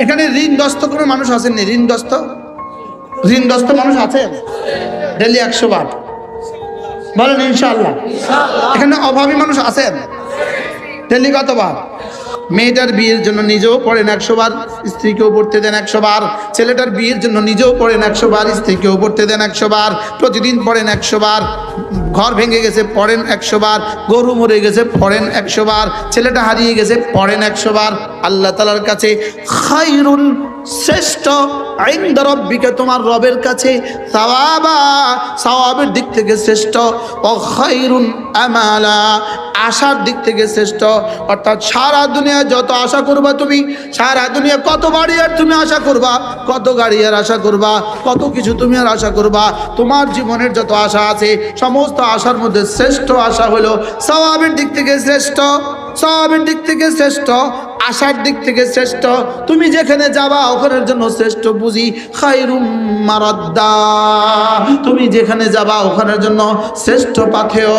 এখানে ঋণগ্রস্ত কোনো মানুষ আসেননি? ঋণগ্রস্ত? ঋণগ্রস্ত মানুষ আছেন ডেলি একশো বার। বলেন ইনশাল্লাহ এখানে অভাবী মানুষ আছেন? ডেলি কতবার? মেয়েটার বিয়ের জন্য নিজেও পড়েন একশো বার, স্ত্রীকেও পড়তে দেন একশো বার, ছেলেটার বিয়ের জন্য নিজেও পড়েন একশো বার, স্ত্রীকেও পড়তে দেন একশো বার, প্রতিদিন পড়েন একশো বার, ঘর ভেঙে গেছে পড়েন একশো বার, গরু মরে গেছে পড়েন একশো বার, ছেলেটা হারিয়ে গেছে পড়েন একশো বার। আল্লাহ তালার কাছে খাইরুল শ্রেষ্ঠ আইন রব্বিকে, তোমার রবের কাছে সাওয়াবা, সাওয়াবের দিক থেকে শ্রেষ্ঠ। ও খাইরুন আমালা আশার দিক থেকে শ্রেষ্ঠ। অর্থাৎ সারা দুনিয়া যত আশা করবা তুমি, সারা দুনিয়া কত বাড়ি আর তুমি আশা করবা, কত গাড়ি আর আশা করবা, কত কিছু তুমি আর আশা করবা, তোমার জীবনের যত আশা আছে, সমস্ত আশার মধ্যে শ্রেষ্ঠ আশা হলো সওয়াবের দিক থেকে শ্রেষ্ঠ, সওয়াবের দিক থেকে শ্রেষ্ঠ, আশার দিক থেকে শ্রেষ্ঠ। তুমি যেখানে যাবা, ওখানের জন্য শ্রেষ্ঠ বুঝি খাইরুম তুমি যেখানে যাবা, ওখানের জন্য শ্রেষ্ঠ পাথেয়।